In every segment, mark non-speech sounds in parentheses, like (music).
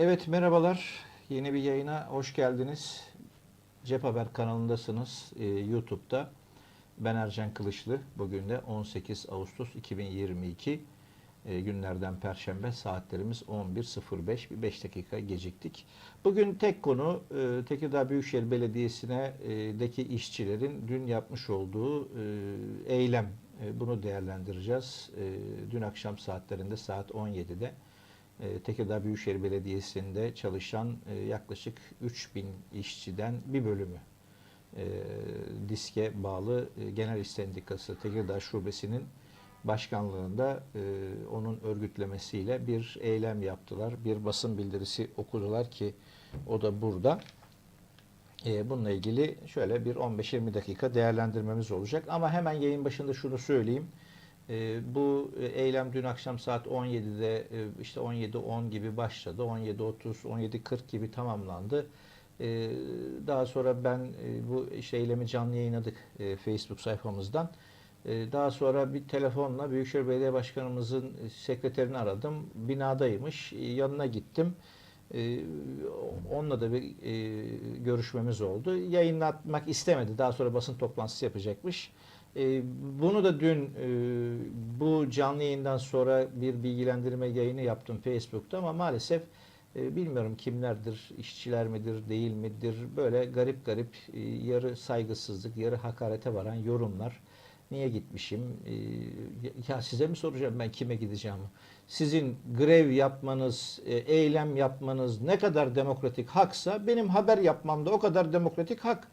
Evet merhabalar. Yeni bir yayına hoş geldiniz. Cep Haber kanalındasınız e, YouTube'da. Ben Ercan Kılıçlı. Bugün de 18 Ağustos 2022 e, günlerden Perşembe saatlerimiz 11.05 bir 5 dakika geciktik. Bugün tek konu e, Tekirdağ Büyükşehir Belediyesi'ne e, işçilerin dün yapmış olduğu e, eylem. E, bunu değerlendireceğiz. E, dün akşam saatlerinde saat 17'de e, Tekirdağ Büyükşehir Belediyesi'nde çalışan e, yaklaşık 3000 işçiden bir bölümü e, diske bağlı e, Genel İş Sendikası Tekirdağ Şubesi'nin başkanlığında e, onun örgütlemesiyle bir eylem yaptılar. Bir basın bildirisi okudular ki o da burada. E, bununla ilgili şöyle bir 15-20 dakika değerlendirmemiz olacak. Ama hemen yayın başında şunu söyleyeyim. E, bu eylem dün akşam saat 17'de e, işte 17.10 gibi başladı. 17.30, 17.40 gibi tamamlandı. E, daha sonra ben e, bu işte eylemi canlı yayınladık e, Facebook sayfamızdan. E, daha sonra bir telefonla Büyükşehir Belediye Başkanımızın sekreterini aradım. Binadaymış. E, Yanına gittim. E, onunla da bir e, görüşmemiz oldu. Yayınlatmak istemedi. Daha sonra basın toplantısı yapacakmış. E, bunu da dün e, bu canlı yayından sonra bir bilgilendirme yayını yaptım Facebook'ta ama maalesef e, bilmiyorum kimlerdir, işçiler midir, değil midir böyle garip garip e, yarı saygısızlık, yarı hakarete varan yorumlar. Niye gitmişim? Ya size mi soracağım ben kime gideceğimi? Sizin grev yapmanız, eylem yapmanız ne kadar demokratik haksa benim haber yapmam da o kadar demokratik hak.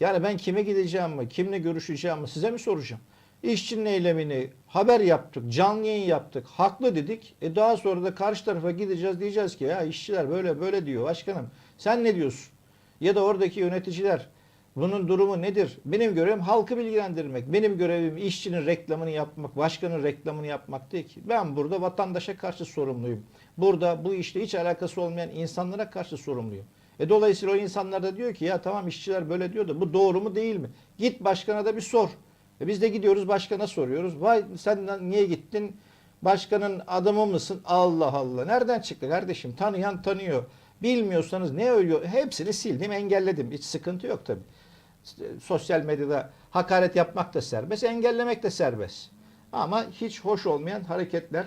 Yani ben kime gideceğimi, kimle görüşeceğimi size mi soracağım? İşçinin eylemini haber yaptık, canlı yayın yaptık, haklı dedik. E daha sonra da karşı tarafa gideceğiz diyeceğiz ki ya işçiler böyle böyle diyor başkanım. Sen ne diyorsun? Ya da oradaki yöneticiler bunun durumu nedir? Benim görevim halkı bilgilendirmek. Benim görevim işçinin reklamını yapmak, başkanın reklamını yapmak değil ki. Ben burada vatandaşa karşı sorumluyum. Burada bu işte hiç alakası olmayan insanlara karşı sorumluyum. E dolayısıyla o insanlar da diyor ki ya tamam işçiler böyle diyor da bu doğru mu değil mi? Git başkana da bir sor. E biz de gidiyoruz başkana soruyoruz. Vay sen niye gittin? Başkanın adamı mısın? Allah Allah. Nereden çıktı kardeşim? Tanıyan tanıyor. Bilmiyorsanız ne ölüyor? Hepsini sildim, engelledim. Hiç sıkıntı yok tabii. Sosyal medyada hakaret yapmak da serbest, engellemek de serbest. Ama hiç hoş olmayan hareketler.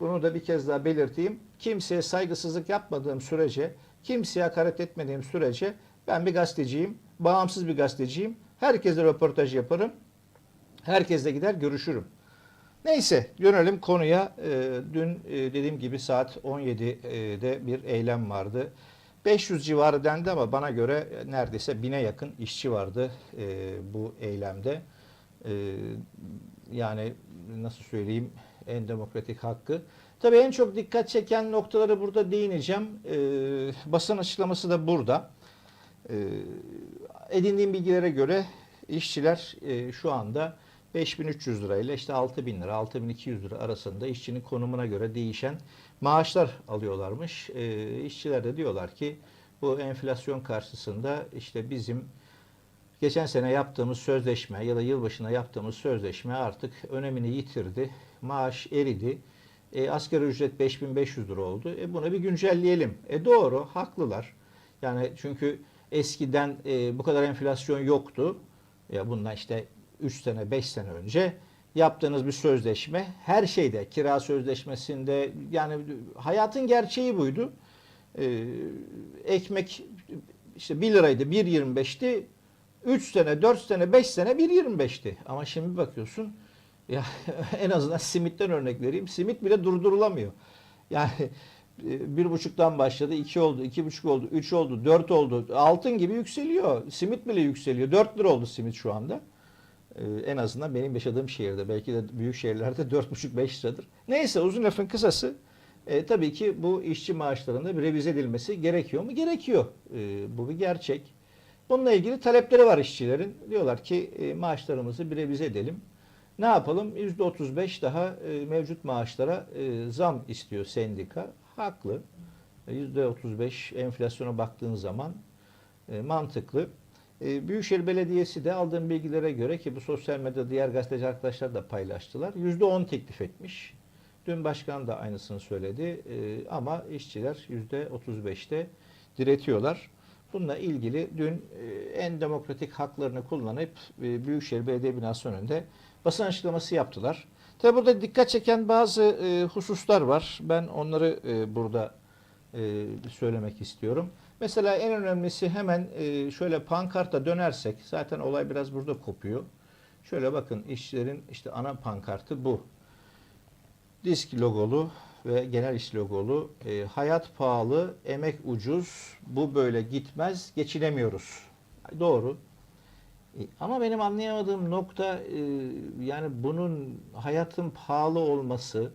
Bunu da bir kez daha belirteyim. Kimseye saygısızlık yapmadığım sürece, kimseye hakaret etmediğim sürece ben bir gazeteciyim, bağımsız bir gazeteciyim. Herkese röportaj yaparım. Herkesle gider görüşürüm. Neyse dönelim konuya. Ee, dün e, dediğim gibi saat 17'de bir eylem vardı. 500 civarı dendi ama bana göre neredeyse bine yakın işçi vardı e, bu eylemde. E, yani nasıl söyleyeyim en demokratik hakkı. Tabii en çok dikkat çeken noktaları burada değineceğim. E, basın açıklaması da burada. E, edindiğim bilgilere göre işçiler e, şu anda 5300 lira ile işte 6000 lira, 6200 lira arasında işçinin konumuna göre değişen maaşlar alıyorlarmış. E, işçiler de diyorlar ki bu enflasyon karşısında işte bizim geçen sene yaptığımız sözleşme ya da yılbaşına yaptığımız sözleşme artık önemini yitirdi. Maaş eridi. E, asgari ücret 5500 lira oldu. E, buna bir güncelleyelim. E doğru, haklılar. Yani çünkü eskiden e, bu kadar enflasyon yoktu. Ya bundan işte 3 sene 5 sene önce yaptığınız bir sözleşme her şeyde kira sözleşmesinde yani hayatın gerçeği buydu. Ee, ekmek işte 1 liraydı 1.25'ti 3 sene 4 sene 5 sene 1.25'ti ama şimdi bakıyorsun ya (laughs) en azından simitten örnek vereyim simit bile durdurulamıyor. Yani e, bir buçuktan başladı, iki oldu, iki buçuk oldu, üç oldu, dört oldu. Altın gibi yükseliyor. Simit bile yükseliyor. Dört lira oldu simit şu anda. Ee, en azından benim yaşadığım şehirde. Belki de büyük şehirlerde (laughs) dört buçuk beş liradır. Neyse uzun lafın kısası. E, tabii ki bu işçi maaşlarında bir revize edilmesi gerekiyor mu? Gerekiyor. E, bu bir gerçek. Bununla ilgili talepleri var işçilerin. Diyorlar ki e, maaşlarımızı bir revize edelim. Ne yapalım? %35 daha e, mevcut maaşlara e, zam istiyor sendika. Haklı. %35 enflasyona baktığın zaman e, mantıklı. E, Büyükşehir Belediyesi de aldığım bilgilere göre ki bu sosyal medyada diğer gazeteci arkadaşlar da paylaştılar. %10 teklif etmiş. Dün başkan da aynısını söyledi. E, ama işçiler %35'te diretiyorlar. Bununla ilgili dün e, en demokratik haklarını kullanıp e, Büyükşehir Belediye Binası önünde basın açıklaması yaptılar. Tabi burada dikkat çeken bazı e, hususlar var. Ben onları e, burada e, söylemek istiyorum. Mesela en önemlisi hemen e, şöyle pankarta dönersek zaten olay biraz burada kopuyor. Şöyle bakın işçilerin işte ana pankartı bu. Disk logolu ve genel iş logolu e, hayat pahalı, emek ucuz, bu böyle gitmez, geçinemiyoruz. Doğru. E, Ama benim anlayamadığım nokta e, yani bunun hayatın pahalı olması,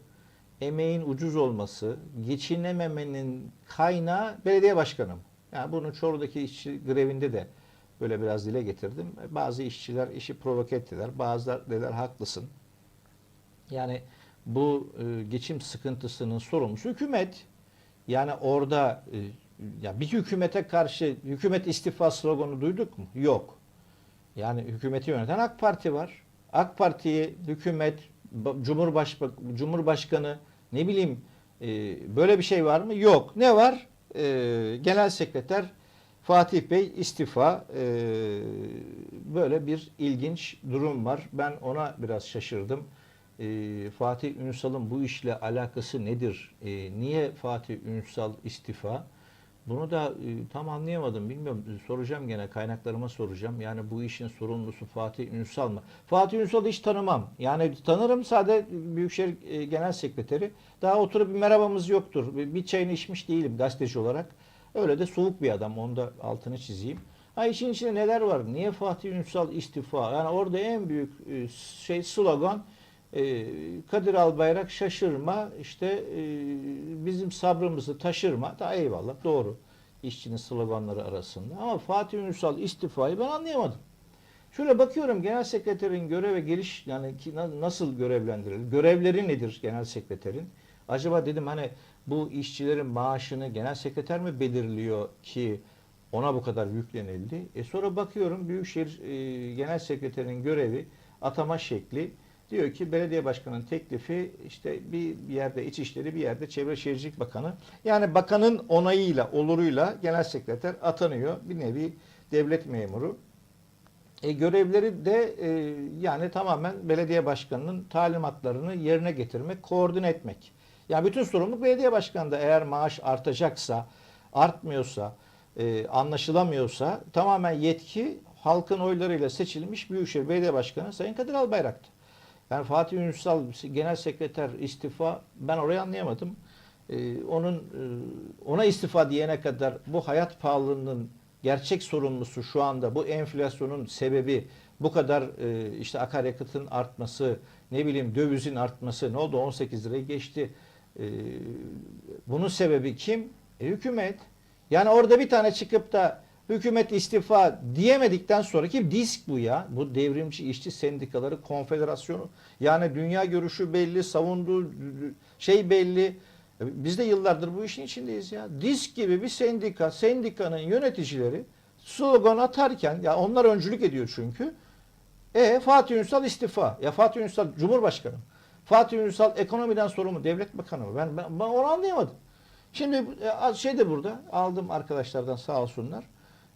emeğin ucuz olması, geçinememenin kaynağı belediye başkanı mı? Yani bunu Çorlu'daki işçi grevinde de böyle biraz dile getirdim. Bazı işçiler işi provoke ettiler. Bazılar dediler haklısın. Yani bu e, geçim sıkıntısının sorumlusu hükümet. Yani orada e, ya bir hükümete karşı hükümet istifa sloganı duyduk mu? Yok. Yani hükümeti yöneten AK Parti var. AK Parti'yi hükümet, ba- Cumhurbaşkanı, Cumhurbaşkanı ne bileyim e, böyle bir şey var mı? Yok. Ne var? E, Genel Sekreter Fatih Bey istifa. E, böyle bir ilginç durum var. Ben ona biraz şaşırdım. E, Fatih Ünsal'ın bu işle alakası nedir? E, niye Fatih Ünsal istifa? Bunu da e, tam anlayamadım. Bilmiyorum. E, Soracağım gene kaynaklarıma soracağım. Yani bu işin sorumlusu Fatih Ünsal mı? Fatih Ünsal'ı hiç tanımam. Yani tanırım sadece Büyükşehir e, Genel Sekreteri. Daha oturup bir merhabamız yoktur. Bir bir çayını içmiş değilim gazeteci olarak. Öyle de soğuk bir adam. Onu da altını çizeyim. Ha işin içinde neler var? Niye Fatih Ünsal istifa? Yani orada en büyük e, şey slogan Kadir Albayrak şaşırma işte e, bizim sabrımızı taşırma da eyvallah doğru işçinin sloganları arasında ama Fatih Ünsal istifayı ben anlayamadım. Şöyle bakıyorum genel sekreterin görev ve geliş yani ki na- nasıl görevlendirilir? Görevleri nedir genel sekreterin? Acaba dedim hani bu işçilerin maaşını genel sekreter mi belirliyor ki ona bu kadar yüklenildi? E sonra bakıyorum Büyükşehir e, Genel Sekreterinin görevi atama şekli Diyor ki belediye başkanının teklifi işte bir yerde İçişleri bir yerde Çevre Şehircilik Bakanı. Yani bakanın onayıyla, oluruyla genel sekreter atanıyor. Bir nevi devlet memuru. E, görevleri de e, yani tamamen belediye başkanının talimatlarını yerine getirmek, koordine etmek. Yani bütün sorumluluk belediye başkanında eğer maaş artacaksa, artmıyorsa, e, anlaşılamıyorsa tamamen yetki halkın oylarıyla seçilmiş Büyükşehir Belediye Başkanı Sayın Kadir Albayrak'tı. Yani Fatih Ünsal genel sekreter istifa ben orayı anlayamadım. Ee, onun e, ona istifa diyene kadar bu hayat pahalılığının gerçek sorumlusu şu anda bu enflasyonun sebebi bu kadar e, işte akaryakıtın artması, ne bileyim dövizin artması ne oldu 18 liraya geçti. Ee, bunun sebebi kim? E, hükümet. Yani orada bir tane çıkıp da hükümet istifa diyemedikten sonra ki disk bu ya. Bu devrimci işçi sendikaları konfederasyonu. Yani dünya görüşü belli, savunduğu şey belli. Biz de yıllardır bu işin içindeyiz ya. Disk gibi bir sendika, sendikanın yöneticileri slogan atarken ya onlar öncülük ediyor çünkü. E Fatih Ünsal istifa. Ya Fatih Ünsal Cumhurbaşkanı. Fatih Ünsal ekonomiden sorumlu devlet bakanı mı? Ben, ben, ben onu anlayamadım. Şimdi e, şey de burada aldım arkadaşlardan sağ olsunlar.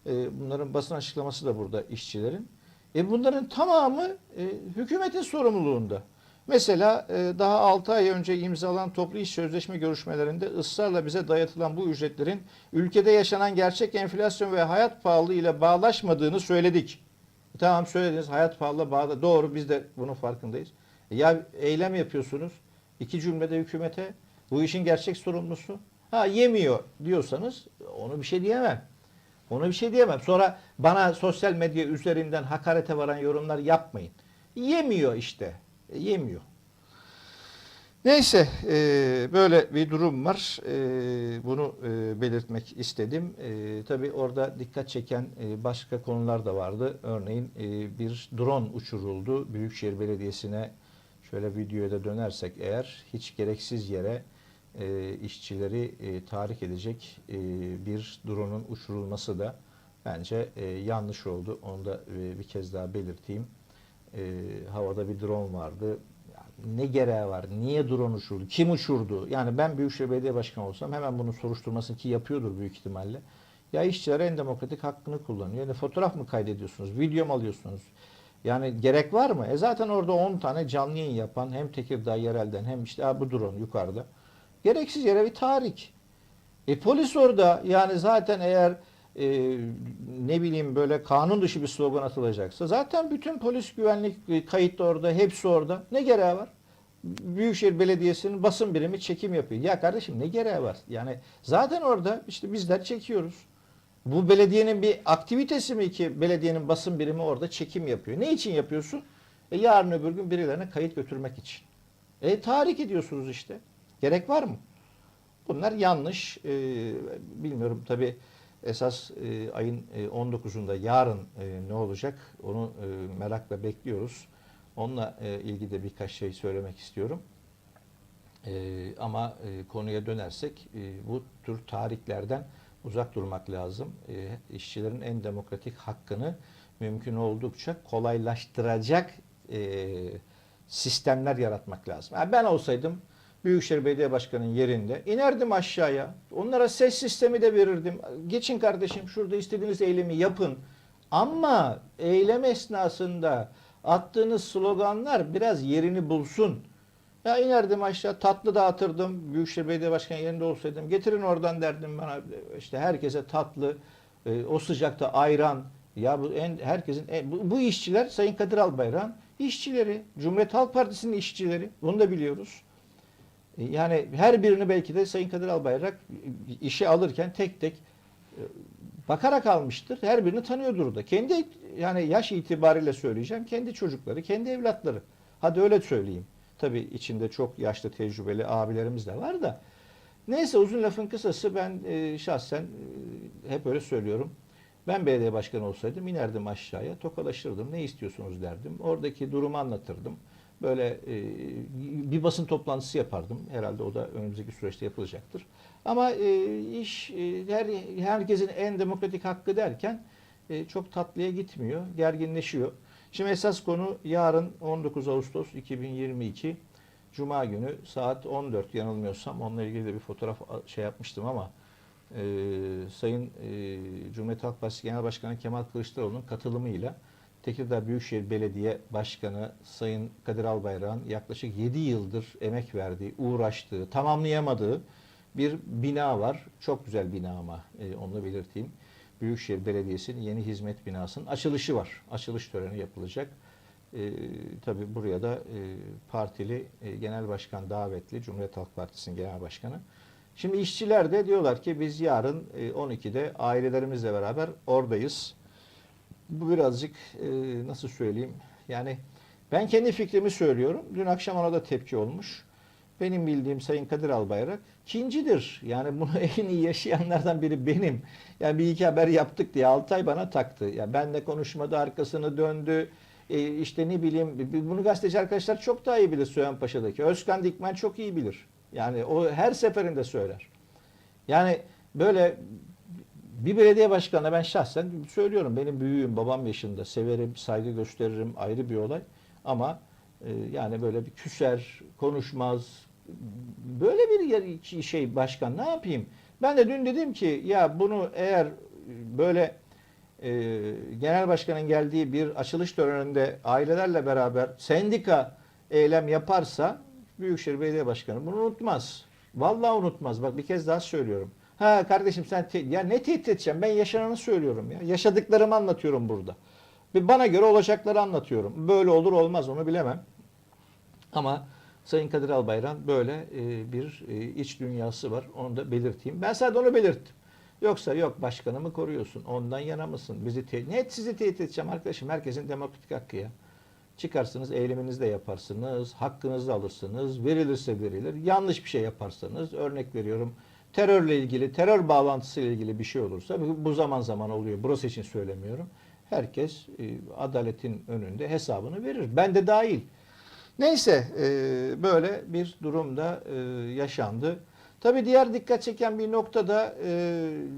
E, bunların basın açıklaması da burada işçilerin. E bunların tamamı e, hükümetin sorumluluğunda. Mesela e, daha 6 ay önce imzalanan toplu iş sözleşme görüşmelerinde ısrarla bize dayatılan bu ücretlerin ülkede yaşanan gerçek enflasyon ve hayat pahalılığı ile bağlaşmadığını söyledik. E, tamam söylediniz hayat pahalı bağlı. Doğru biz de bunun farkındayız. E, ya eylem yapıyorsunuz. iki cümlede hükümete bu işin gerçek sorumlusu. Ha yemiyor diyorsanız onu bir şey diyemem. Ona bir şey diyemem. Sonra bana sosyal medya üzerinden hakarete varan yorumlar yapmayın. Yemiyor işte. E, Yemiyor. Neyse e, böyle bir durum var. E, bunu e, belirtmek istedim. E, tabii orada dikkat çeken e, başka konular da vardı. Örneğin e, bir drone uçuruldu. Büyükşehir Belediyesi'ne şöyle videoya da dönersek eğer hiç gereksiz yere e, işçileri e, tahrik edecek e, bir drone'un uçurulması da bence e, yanlış oldu. Onu da e, bir kez daha belirteyim. E, havada bir drone vardı. Yani ne gereği var? Niye drone uçurdu? Kim uçurdu? Yani ben Büyükşehir Belediye Başkanı olsam hemen bunun soruşturmasını ki yapıyordur büyük ihtimalle. Ya işçiler en demokratik hakkını kullanıyor. Yani fotoğraf mı kaydediyorsunuz? Video mu alıyorsunuz? Yani gerek var mı? E zaten orada 10 tane canlı yayın yapan hem Tekirdağ yerelden hem işte bu drone yukarıda. Gereksiz yere bir tahrik. E polis orada yani zaten eğer e, ne bileyim böyle kanun dışı bir slogan atılacaksa zaten bütün polis güvenlik e, kayıtlı orada hepsi orada. Ne gereği var? Büyükşehir Belediyesi'nin basın birimi çekim yapıyor. Ya kardeşim ne gereği var? Yani zaten orada işte bizler çekiyoruz. Bu belediyenin bir aktivitesi mi ki belediyenin basın birimi orada çekim yapıyor? Ne için yapıyorsun? E yarın öbür gün birilerine kayıt götürmek için. E tahrik ediyorsunuz işte. Gerek var mı? Bunlar yanlış. E, bilmiyorum tabi esas e, ayın e, 19'unda yarın e, ne olacak onu e, merakla bekliyoruz. Onunla e, ilgili de birkaç şey söylemek istiyorum. E, ama e, konuya dönersek e, bu tür tarihlerden uzak durmak lazım. E, işçilerin en demokratik hakkını mümkün oldukça kolaylaştıracak e, sistemler yaratmak lazım. Yani ben olsaydım Büyükşehir Belediye Başkanı'nın yerinde inerdim aşağıya. Onlara ses sistemi de verirdim. Geçin kardeşim şurada istediğiniz eylemi yapın. Ama eylem esnasında attığınız sloganlar biraz yerini bulsun. Ya inerdim aşağı tatlı dağıtırdım. Büyükşehir Belediye Başkanı yerinde olsaydım. Getirin oradan derdim bana işte herkese tatlı, e, o sıcakta ayran. Ya bu en, herkesin en- bu, bu işçiler Sayın Kadir Albayrak'ın işçileri, Cumhuriyet Halk Partisi'nin işçileri. Bunu da biliyoruz. E, Yani her birini belki de Sayın Kadir Albayrak işe alırken tek tek e, bakarak almıştır. Her birini tanıyordur da. Kendi yani yaş itibariyle söyleyeceğim. Kendi çocukları, kendi evlatları. Hadi öyle söyleyeyim. Tabii içinde çok yaşlı tecrübeli abilerimiz de var da. Neyse uzun lafın kısası ben e, şahsen e, hep öyle söylüyorum. Ben belediye başkanı olsaydım inerdim aşağıya, tokalaşırdım. Ne istiyorsunuz derdim. Oradaki durumu anlatırdım. Böyle e, bir basın toplantısı yapardım. Herhalde o da önümüzdeki süreçte yapılacaktır. Ama e, iş e, her herkesin en demokratik hakkı derken e, çok tatlıya gitmiyor, gerginleşiyor. Şimdi esas konu yarın 19 Ağustos 2022 Cuma günü saat 14 yanılmıyorsam onunla ilgili de bir fotoğraf şey yapmıştım ama e, Sayın e, Cumhuriyet Halk Partisi Genel Başkanı Kemal Kılıçdaroğlu'nun katılımıyla Tekirdağ Büyükşehir Belediye Başkanı Sayın Kadir Albayrak'ın yaklaşık 7 yıldır emek verdiği, uğraştığı, tamamlayamadığı bir bina var. Çok güzel bina ama e, onu belirteyim. Büyükşehir Belediyesi'nin yeni hizmet binasının açılışı var. Açılış töreni yapılacak. E, tabii buraya da e, partili e, genel başkan davetli Cumhuriyet Halk Partisi'nin genel başkanı. Şimdi işçiler de diyorlar ki biz yarın e, 12'de ailelerimizle beraber oradayız. Bu birazcık e, nasıl söyleyeyim? Yani ben kendi fikrimi söylüyorum. Dün akşam ona da tepki olmuş. Benim bildiğim Sayın Kadir Albayrak kincidir. Yani bunu (laughs) en iyi yaşayanlardan biri benim. Yani bir iki haber yaptık diye Altay bana taktı. Ya benle konuşmadı, arkasını döndü. E, işte ne bileyim bunu gazeteci arkadaşlar çok daha iyi bilir Sühen Paşa'daki. Özkan Dikmen çok iyi bilir. Yani o her seferinde söyler. Yani böyle bir belediye başkanına ben şahsen söylüyorum. Benim büyüğüm, babam yaşında. Severim, saygı gösteririm. Ayrı bir olay. Ama e, yani böyle bir küser, konuşmaz. Böyle bir şey başkan ne yapayım? Ben de dün dedim ki ya bunu eğer böyle e, genel başkanın geldiği bir açılış töreninde ailelerle beraber sendika eylem yaparsa Büyükşehir Belediye Başkanı bunu unutmaz. Vallahi unutmaz. Bak bir kez daha söylüyorum. Ha kardeşim sen ya ne tehdit edeceğim? Ben yaşananı söylüyorum ya. Yaşadıklarımı anlatıyorum burada. Ve bana göre olacakları anlatıyorum. Böyle olur olmaz onu bilemem. Ama Sayın Kadir Albayrak böyle e, bir e, iç dünyası var. Onu da belirteyim. Ben sadece onu belirttim. Yoksa yok başkanımı koruyorsun. Ondan yana mısın? Bizi te- net sizi tehdit edeceğim arkadaşım. Herkesin demokratik hakkı ya. Çıkarsınız, eyleminizi de yaparsınız, hakkınızı alırsınız, verilirse verilir. Yanlış bir şey yaparsanız, örnek veriyorum, terörle ilgili, terör bağlantısı ilgili bir şey olursa, bu zaman zaman oluyor, burası için söylemiyorum. Herkes e, adaletin önünde hesabını verir. Ben de dahil. Neyse, e, böyle bir durumda e, yaşandı. Tabii diğer dikkat çeken bir nokta da e,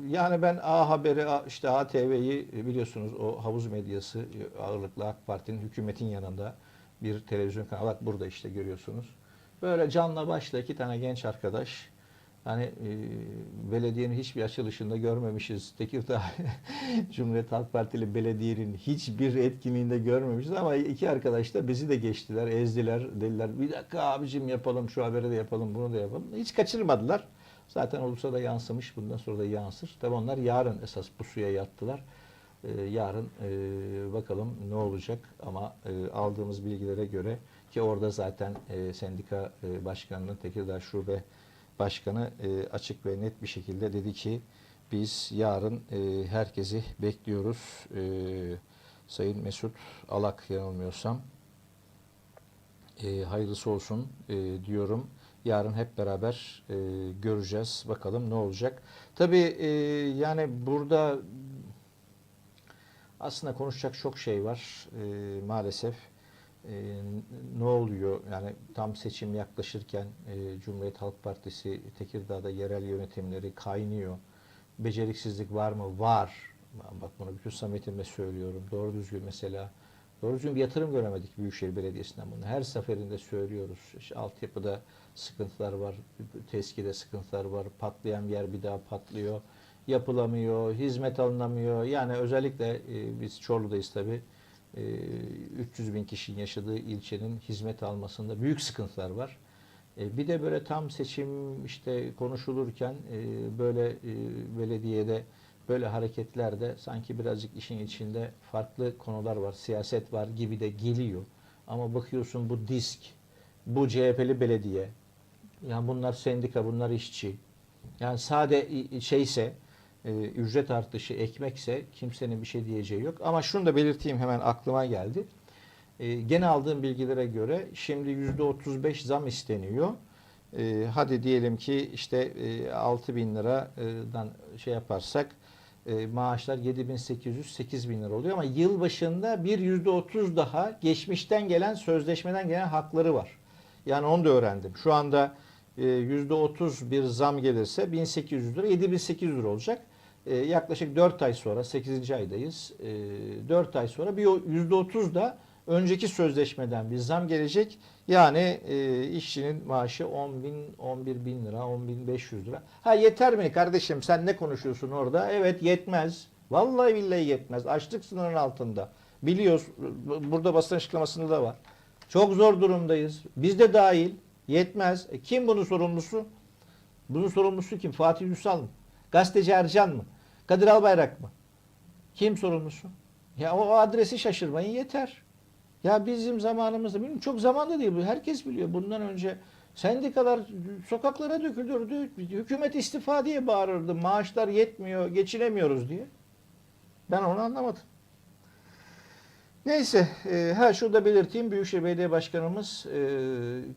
yani ben A Haber'i, işte ATV'yi biliyorsunuz o havuz medyası e, ağırlıklı AK Parti'nin hükümetin yanında bir televizyon kanalı. Bak burada işte görüyorsunuz. Böyle canla başla iki tane genç arkadaş. Hani e, belediyenin hiçbir açılışında görmemişiz. Tekirdağ (laughs) Cumhuriyet Halk Partili belediyenin hiçbir etkinliğinde görmemişiz ama iki arkadaş da bizi de geçtiler, ezdiler. Dediler bir dakika abicim yapalım, şu haberi de yapalım, bunu da yapalım. Hiç kaçırmadılar. Zaten olursa da yansımış, bundan sonra da yansır. Tabi onlar yarın esas bu suya yattılar. Ee, yarın e, bakalım ne olacak ama e, aldığımız bilgilere göre ki orada zaten e, sendika e, başkanının Tekirdağ Şube Başkanı e, açık ve net bir şekilde dedi ki biz yarın e, herkesi bekliyoruz. E, Sayın Mesut Alak yanılmıyorsam e, hayırlısı olsun e, diyorum. Yarın hep beraber e, göreceğiz. Bakalım ne olacak. Tabii e, yani burada aslında konuşacak çok şey var e, maalesef. E, ne oluyor? Yani tam seçim yaklaşırken e, Cumhuriyet Halk Partisi Tekirdağ'da yerel yönetimleri kaynıyor. Beceriksizlik var mı? Var. Bak bunu bütün samimiyetimle söylüyorum. Doğru düzgün mesela. Doğru düzgün bir yatırım göremedik Büyükşehir Belediyesi'nden bunu. Her seferinde söylüyoruz. İşte altyapıda sıkıntılar var, teskide sıkıntılar var, patlayan yer bir daha patlıyor, yapılamıyor, hizmet alınamıyor. Yani özellikle e, biz Çorlu'dayız tabii. E, 300 bin kişinin yaşadığı ilçenin hizmet almasında büyük sıkıntılar var. E, bir de böyle tam seçim işte konuşulurken e, böyle e, belediyede böyle hareketlerde sanki birazcık işin içinde farklı konular var, siyaset var gibi de geliyor. Ama bakıyorsun bu disk, bu CHP'li belediye, yani bunlar sendika, bunlar işçi. Yani sade şeyse, e, ücret artışı ekmekse kimsenin bir şey diyeceği yok. Ama şunu da belirteyim hemen aklıma geldi. E, gene aldığım bilgilere göre şimdi %35 zam isteniyor. E, hadi diyelim ki işte e, 6 bin liradan şey yaparsak e, maaşlar 7800-8000 bin lira oluyor ama yıl başında bir %30 daha geçmişten gelen sözleşmeden gelen hakları var. Yani onu da öğrendim. Şu anda e, %30 bir zam gelirse 1800 lira 7800 lira olacak. E, yaklaşık 4 ay sonra 8. aydayız. E, 4 ay sonra bir o %30 da önceki sözleşmeden bir zam gelecek. Yani e, işçinin maaşı 10 bin, 11 bin lira, 10 bin 500 lira. Ha yeter mi kardeşim sen ne konuşuyorsun orada? Evet yetmez. Vallahi billahi yetmez. Açlık sınırının altında. Biliyoruz. Burada basın açıklamasında da var. Çok zor durumdayız. Biz de dahil. Yetmez. E, kim bunun sorumlusu? Bunun sorumlusu kim? Fatih Ünsal mı? Gazeteci Ercan mı? Kadir Albayrak mı? Kim sorumlusu? Ya o, adresi şaşırmayın yeter. Ya bizim zamanımızda bilmiyorum çok zamanda değil bu. Herkes biliyor. Bundan önce sendikalar sokaklara dökülürdü. Hükümet istifa diye bağırırdı. Maaşlar yetmiyor, geçinemiyoruz diye. Ben onu anlamadım. Neyse, e, her şurada belirteyim. Büyükşehir Belediye Başkanımız e,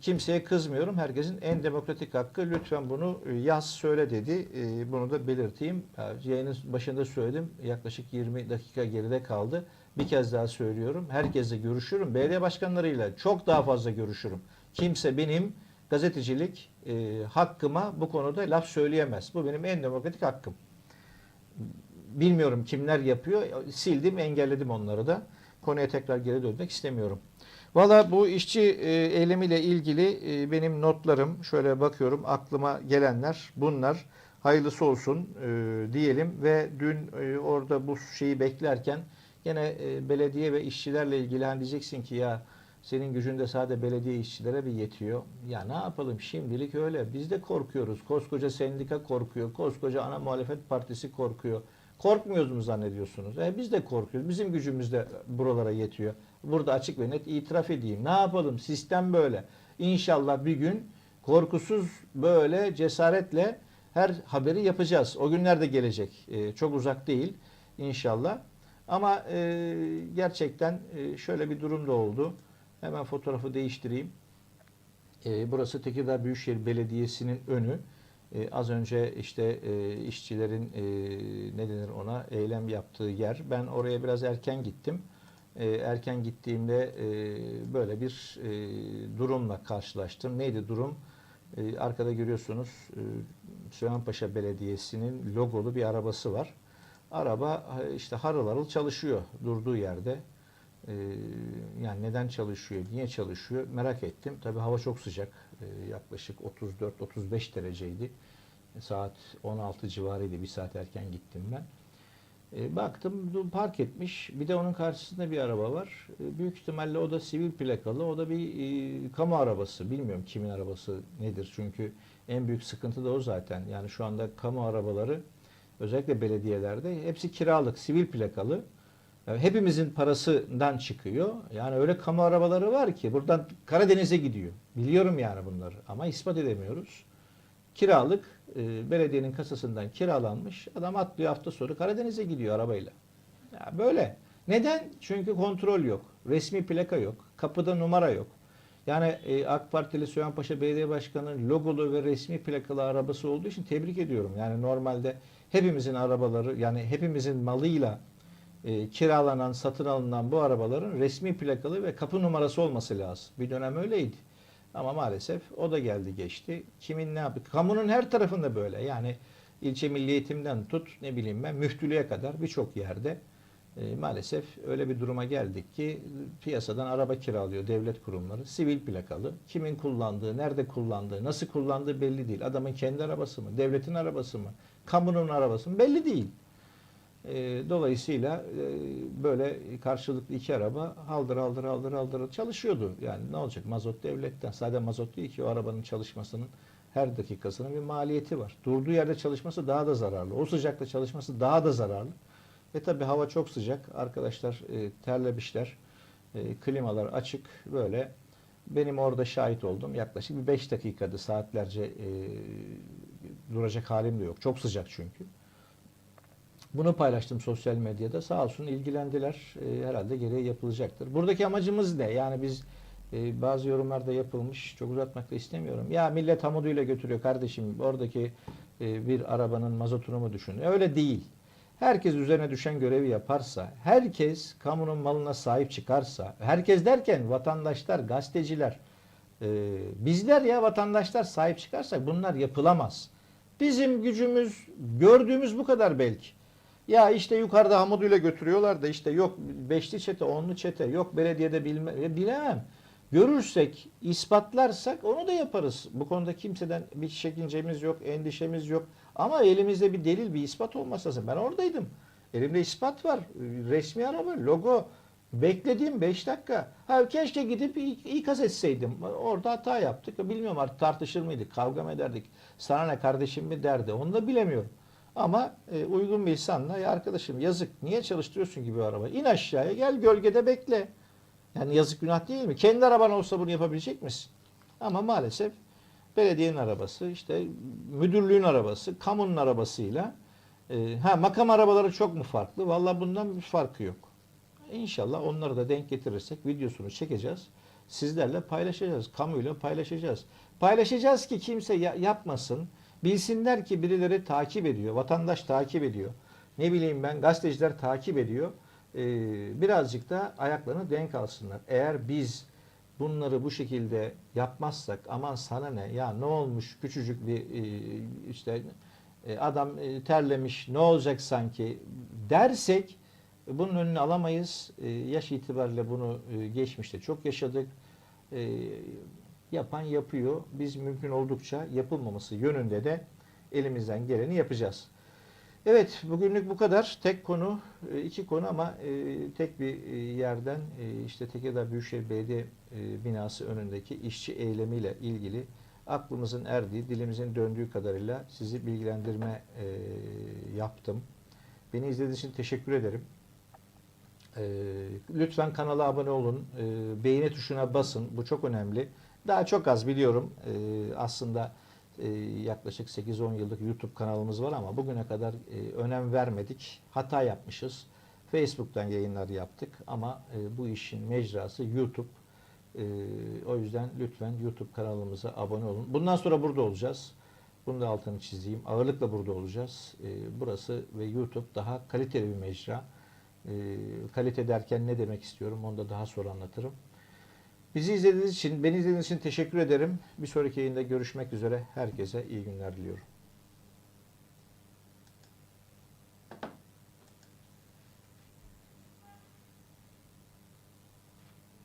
kimseye kızmıyorum. Herkesin en demokratik hakkı. Lütfen bunu e, yaz söyle dedi. E, bunu da belirteyim. Ya, Yayının başında söyledim. Yaklaşık 20 dakika geride kaldı. Bir kez daha söylüyorum. Herkesle görüşürüm. Belediye başkanlarıyla çok daha fazla görüşürüm. Kimse benim gazetecilik e, hakkıma bu konuda laf söyleyemez. Bu benim en demokratik hakkım. Bilmiyorum kimler yapıyor. Sildim, engelledim onları da. Konuya tekrar geri dönmek istemiyorum. Valla bu işçi e, eylemiyle ilgili e, benim notlarım şöyle bakıyorum aklıma gelenler bunlar. Hayırlısı olsun e, diyelim ve dün orada bu şeyi beklerken gene belediye ve işçilerle ilgili hani diyeceksin ki ya senin gücün de sadece belediye işçilere bir yetiyor. Ya ne yapalım şimdilik öyle. Biz de korkuyoruz. Koskoca sendika korkuyor. Koskoca ana muhalefet partisi korkuyor. Korkmuyoruz mu zannediyorsunuz? E, biz de korkuyoruz. Bizim gücümüz de buralara yetiyor. Burada açık ve net itiraf edeyim. Ne yapalım? Sistem böyle. İnşallah bir gün korkusuz böyle cesaretle her haberi yapacağız. O günler de gelecek. E, çok uzak değil inşallah. Ama e, gerçekten e, şöyle bir durum da oldu. Hemen fotoğrafı değiştireyim. E, burası Tekirdağ Büyükşehir Belediyesi'nin önü. E, az önce işte e, işçilerin e, ne denir ona eylem yaptığı yer. Ben oraya biraz erken gittim. E, erken gittiğimde e, böyle bir e, durumla karşılaştım. Neydi durum? E, arkada görüyorsunuz e, Süleymanpaşa Belediyesi'nin logolu bir arabası var. Araba e, işte harıl harıl çalışıyor durduğu yerde. E, Yani neden çalışıyor, niye çalışıyor merak ettim. Tabii hava çok sıcak. Ee, yaklaşık 34-35 dereceydi. Saat 16 civarıydı. Bir saat erken gittim ben. Ee, baktım park etmiş. Bir de onun karşısında bir araba var. Ee, büyük ihtimalle o da sivil plakalı. O da bir e, kamu arabası. Bilmiyorum kimin arabası nedir. Çünkü en büyük sıkıntı da o zaten. Yani şu anda kamu arabaları özellikle belediyelerde hepsi kiralık, sivil plakalı. Yani hepimizin parasından çıkıyor. Yani öyle kamu arabaları var ki buradan Karadeniz'e gidiyor. Biliyorum yani bunları ama ispat edemiyoruz. Kiralık e, belediyenin kasasından kiralanmış. Adam atlıyor hafta sonu Karadeniz'e gidiyor arabayla. Ya böyle. Neden? Çünkü kontrol yok. Resmi plaka yok. Kapıda numara yok. Yani e, AK Partili Soyanpaşa Belediye Başkanı logolu ve resmi plakalı arabası olduğu için tebrik ediyorum. Yani normalde hepimizin arabaları yani hepimizin malıyla e, kiralanan, satın alınan bu arabaların resmi plakalı ve kapı numarası olması lazım. Bir dönem öyleydi. Ama maalesef o da geldi geçti. Kimin ne yaptı? Kamunun her tarafında böyle. Yani ilçe milli eğitimden tut ne bileyim ben müftülüğe kadar birçok yerde e, maalesef öyle bir duruma geldik ki piyasadan araba kiralıyor devlet kurumları. Sivil plakalı. Kimin kullandığı, nerede kullandığı, nasıl kullandığı belli değil. Adamın kendi arabası mı, devletin arabası mı, kamunun arabası mı belli değil. E, dolayısıyla e, böyle karşılıklı iki araba haldır haldır haldır haldır çalışıyordu. Yani ne olacak mazot devletten. Sadece mazot değil ki o arabanın çalışmasının her dakikasının bir maliyeti var. Durduğu yerde çalışması daha da zararlı. O sıcakta çalışması daha da zararlı. Ve tabi hava çok sıcak. Arkadaşlar e, terlemişler. E, klimalar açık. Böyle benim orada şahit oldum. Yaklaşık bir 5 dakikadı. Saatlerce e, duracak halim de yok. Çok sıcak çünkü. Bunu paylaştım sosyal medyada. Sağ olsun ilgilendiler. E, herhalde gereği yapılacaktır. Buradaki amacımız ne? Yani biz e, bazı yorumlarda yapılmış. Çok uzatmak da istemiyorum. Ya millet hamuduyla götürüyor kardeşim. Oradaki e, bir arabanın mazotunu mu düşün? Öyle değil. Herkes üzerine düşen görevi yaparsa, herkes kamunun malına sahip çıkarsa, herkes derken vatandaşlar, gazeteciler, e, bizler ya vatandaşlar sahip çıkarsak bunlar yapılamaz. Bizim gücümüz, gördüğümüz bu kadar belki. Ya işte yukarıda hamuduyla götürüyorlar da işte yok beşli çete, onlu çete, yok belediyede bilme, e, bilemem. Görürsek, ispatlarsak onu da yaparız. Bu konuda kimseden bir çekincemiz yok, endişemiz yok. Ama elimizde bir delil, bir ispat olması lazım. Ben oradaydım. Elimde ispat var. Resmi araba, logo. Bekledim 5 dakika. Ha, keşke gidip ik- ikaz etseydim. Orada hata yaptık. Bilmiyorum artık tartışır mıydık, kavga mı ederdik. Sana ne kardeşim mi derdi. Onu da bilemiyorum. Ama e, uygun bir insanla ya arkadaşım yazık niye çalıştırıyorsun gibi araba? İn aşağıya gel gölgede bekle. Yani yazık günah değil mi? Kendi araban olsa bunu yapabilecek misin? Ama maalesef belediyenin arabası, işte müdürlüğün arabası, kamunun arabasıyla e, ha makam arabaları çok mu farklı? Vallahi bundan bir farkı yok. İnşallah onları da denk getirirsek videosunu çekeceğiz. Sizlerle paylaşacağız. Kamuyla paylaşacağız. Paylaşacağız ki kimse ya- yapmasın. Bilsinler ki birileri takip ediyor. Vatandaş takip ediyor. Ne bileyim ben gazeteciler takip ediyor. Ee, birazcık da ayaklarını denk alsınlar. Eğer biz bunları bu şekilde yapmazsak aman sana ne ya ne olmuş küçücük bir e, işte e, adam e, terlemiş ne olacak sanki dersek bunun önünü alamayız. Yaş itibariyle bunu geçmişte çok yaşadık. E, Yapan yapıyor. Biz mümkün oldukça yapılmaması yönünde de elimizden geleni yapacağız. Evet, bugünlük bu kadar. Tek konu, e, iki konu ama e, tek bir e, yerden işte Tekirdağ Büyükşehir Belediye binası önündeki işçi eylemiyle ilgili aklımızın erdiği, dilimizin döndüğü kadarıyla sizi bilgilendirme yaptım. Beni izlediğiniz için teşekkür ederim. Lütfen kanala abone olun, beğeni tuşuna basın. Bu çok önemli. Daha çok az biliyorum. E, aslında e, yaklaşık 8-10 yıllık YouTube kanalımız var ama bugüne kadar e, önem vermedik. Hata yapmışız. Facebook'tan yayınlar yaptık ama e, bu işin mecrası YouTube. E, o yüzden lütfen YouTube kanalımıza abone olun. Bundan sonra burada olacağız. Bunu da altını çizeyim. Ağırlıkla burada olacağız. E, burası ve YouTube daha kaliteli bir mecra. E, kalite derken ne demek istiyorum onu da daha sonra anlatırım. Bizi izlediğiniz için, beni izlediğiniz için teşekkür ederim. Bir sonraki yayında görüşmek üzere. Herkese iyi günler diliyorum.